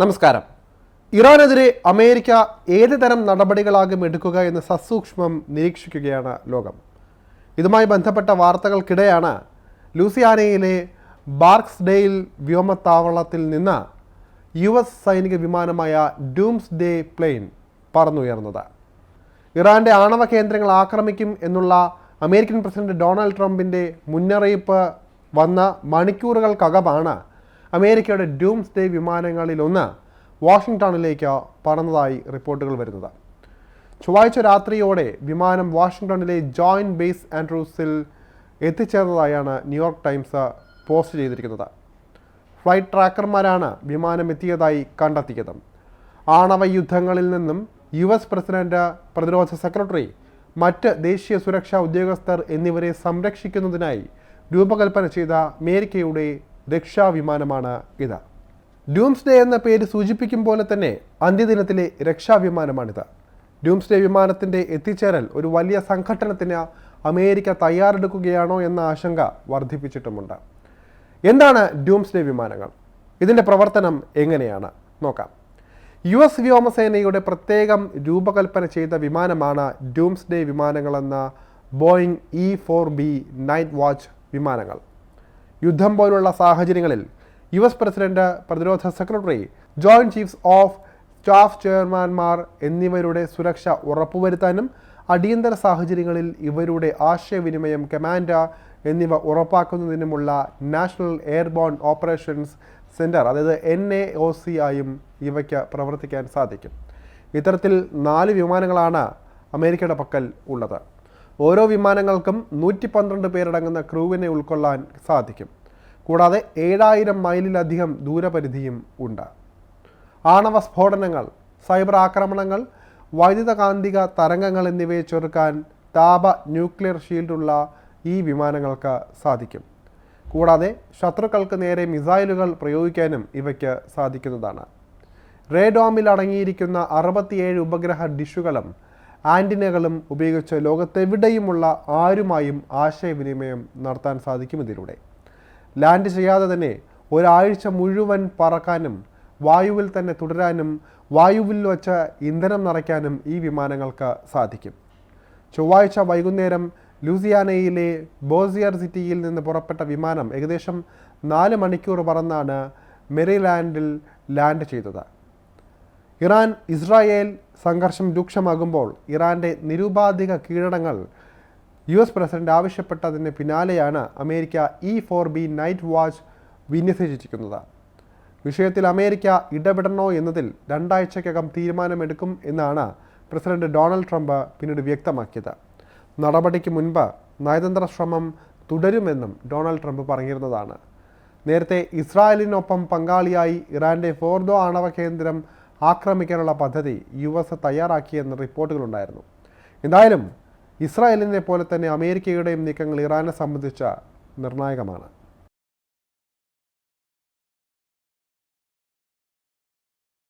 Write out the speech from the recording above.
നമസ്കാരം. ഇറാനെതിരെ അമേരിക്ക ഏത് തരം നടപടികളാകും എടുക്കുക എന്ന് സസൂക്ഷ്മം നിരീക്ഷിക്കുകയാണ് ലോകം. ഇതുമായി ബന്ധപ്പെട്ട വാർത്തകൾക്കിടെയാണ് ലൂസിയാനയിലെ ബാർക്സ്ഡെയിൽ വ്യോമത്താവളത്തിൽ നിന്ന് യു എസ് സൈനിക വിമാനമായ ഡൂംസ് ഡേ പ്ലെയിൻ പറന്നുയർന്നത്. ഇറാന്റെ ആണവ കേന്ദ്രങ്ങൾ ആക്രമിക്കും എന്നുള്ള അമേരിക്കൻ പ്രസിഡന്റ് ഡൊണാൾഡ് ട്രംപിന്റെ മുന്നറിയിപ്പ് വന്ന മണിക്കൂറുകൾക്കകമാണ് അമേരിക്കയുടെ ഡൂംസ് ഡേ വിമാനങ്ങളിലൊന്ന് വാഷിങ്ടണിലേക്ക് പറന്നതായി റിപ്പോർട്ടുകൾ വരുന്നത്. ചൊവ്വാഴ്ച രാത്രിയോടെ വിമാനം വാഷിങ്ടണിലെ ജോയിന്റ് ബേസ് ആൻഡ്രൂസിൽ എത്തിച്ചേർന്നതായാണ് ന്യൂയോർക്ക് ടൈംസ് പോസ്റ്റ് ചെയ്തിരിക്കുന്നത്. ഫ്ലൈറ്റ് ട്രാക്കർമാരാണ് വിമാനം എത്തിയതായി കണ്ടെത്തിയത്. ആണവ യുദ്ധങ്ങളിൽ നിന്നും യു എസ് പ്രസിഡന്റ് പ്രതിരോധ സെക്രട്ടറി മറ്റ് ദേശീയ സുരക്ഷാ ഉദ്യോഗസ്ഥർ എന്നിവരെ സംരക്ഷിക്കുന്നതിനായി രൂപകൽപ്പന ചെയ്ത അമേരിക്കയുടെ രക്ഷാവിമാനമാണ് ഇത്. ഡൂംസ്ഡേ എന്ന പേര് സൂചിപ്പിക്കും പോലെ തന്നെ അന്ത്യദിനത്തിലെ രക്ഷാവിമാനമാണിത്. ഡൂംസ്ഡേ വിമാനത്തിന്റെ എത്തിച്ചേരൽ ഒരു വലിയ സംഘട്ടനത്തിന് അമേരിക്ക തയ്യാറെടുക്കുകയാണോ എന്ന ആശങ്ക വർദ്ധിപ്പിച്ചിട്ടുമുണ്ട്. എന്താണ് ഡൂംസ്ഡേ വിമാനങ്ങൾ? ഇതിന്റെ പ്രവർത്തനം എങ്ങനെയാണ്? നോക്കാം. യു എസ് വ്യോമസേനയുടെ പ്രത്യേകം രൂപകൽപ്പന ചെയ്ത വിമാനമാണ് doomsday വിമാനങ്ങളെന്ന Boeing E four B night watch വിമാനങ്ങൾ. യുദ്ധം പോലുള്ള സാഹചര്യങ്ങളിൽ യു എസ് പ്രസിഡന്റ് പ്രതിരോധ secretary joint chiefs of staff ചെയർമാൻമാർ എന്നിവരുടെ സുരക്ഷ ഉറപ്പുവരുത്താനും അടിയന്തര സാഹചര്യങ്ങളിൽ ഇവരുടെ ആശയവിനിമയം കമാൻഡ എന്നിവ ഉറപ്പാക്കുന്നതിനുമുള്ള നാഷണൽ എയർബോൺ ഓപ്പറേഷൻസ് സെന്റർ അതായത് എൻ എ ഒ സി ആയും ഇവയ്ക്ക് പ്രവർത്തിക്കാൻ സാധിക്കും. ഇത്തരത്തിൽ നാല് വിമാനങ്ങളാണ് അമേരിക്കയുടെ പക്കൽ ഉള്ളത്. ഓരോ വിമാനങ്ങൾക്കും നൂറ്റി പന്ത്രണ്ട് പേരടങ്ങുന്ന ക്രൂവിനെ ഉൾക്കൊള്ളാൻ സാധിക്കും. കൂടാതെ ഏഴായിരം മൈലിലധികം ദൂരപരിധിയും ഉണ്ട്. ആണവ സ്ഫോടനങ്ങൾ സൈബർ ആക്രമണങ്ങൾ വൈദ്യുതകാന്തിക തരംഗങ്ങൾ എന്നിവയെ ചെറുക്കാൻ താപ ന്യൂക്ലിയർ ഷീൽഡുള്ള ഈ വിമാനങ്ങൾക്ക് സാധിക്കും. കൂടാതെ ശത്രുക്കൾക്ക് നേരെ മിസൈലുകൾ പ്രയോഗിക്കാനും ഇവയ്ക്ക് സാധിക്കുന്നതാണ്. റേഡോമിൽ അടങ്ങിയിരിക്കുന്ന അറുപത്തിയേഴ് ഉപഗ്രഹ ഡിഷുകളും ആന്റിനകളും ഉപയോഗിച്ച് ലോകത്തെവിടെയുമുള്ള ആരുമായും ആശയവിനിമയം നടത്താൻ സാധിക്കും ഇതിലൂടെ. ലാൻഡ് ചെയ്യാതെ തന്നെ ഒരാഴ്ച മുഴുവൻ പറക്കാനും വായുവിൽ തന്നെ തുടരാനും വായുവിൽ വച്ച് ഇന്ധനം നിറയ്ക്കാനും ഈ വിമാനങ്ങൾക്ക് സാധിക്കും. ചൊവ്വാഴ്ച വൈകുന്നേരം ലൂസിയാനയിലെ ബോസിയർ സിറ്റിയിൽ നിന്ന് പുറപ്പെട്ട വിമാനം ഏകദേശം നാല് മണിക്കൂർ പറന്നാണ് മെറിലാൻഡിൽ ലാൻഡ് ചെയ്തത്. ഇറാൻ ഇസ്രായേൽ സംഘർഷം രൂക്ഷമാകുമ്പോൾ ഇറാന്റെ നിരുപാധിക കീഴടങ്ങൾ യു എസ് പ്രസിഡന്റ് ആവശ്യപ്പെട്ടതിന് പിന്നാലെയാണ് America E four B night watch വിന്യസിച്ചിരിക്കുന്നത്. വിഷയത്തിൽ അമേരിക്ക ഇടപെടണോ എന്നതിൽ രണ്ടാഴ്ചക്കകം തീരുമാനമെടുക്കും എന്നാണ് പ്രസിഡന്റ് ഡൊണാൾഡ് ട്രംപ് പിന്നീട് വ്യക്തമാക്കിയത്. നടപടിക്ക് മുൻപ് നയതന്ത്ര ശ്രമം തുടരുമെന്നും ഡൊണാൾഡ് ട്രംപ് പറഞ്ഞിരുന്നതാണ്. നേരത്തെ ഇസ്രായേലിനൊപ്പം പങ്കാളിയായി ഇറാന്റെ ഫോർദോ ആണവ കേന്ദ്രം ആക്രമിക്കാനുള്ള പദ്ധതി യു എസ് തയ്യാറാക്കിയെന്ന് റിപ്പോർട്ടുകളുണ്ടായിരുന്നു. എന്തായാലും ഇസ്രായേലിനെ പോലെ തന്നെ അമേരിക്കയുടെയും നീക്കങ്ങൾ ഇറാനെ സംബന്ധിച്ച നിർണായകമാണ്.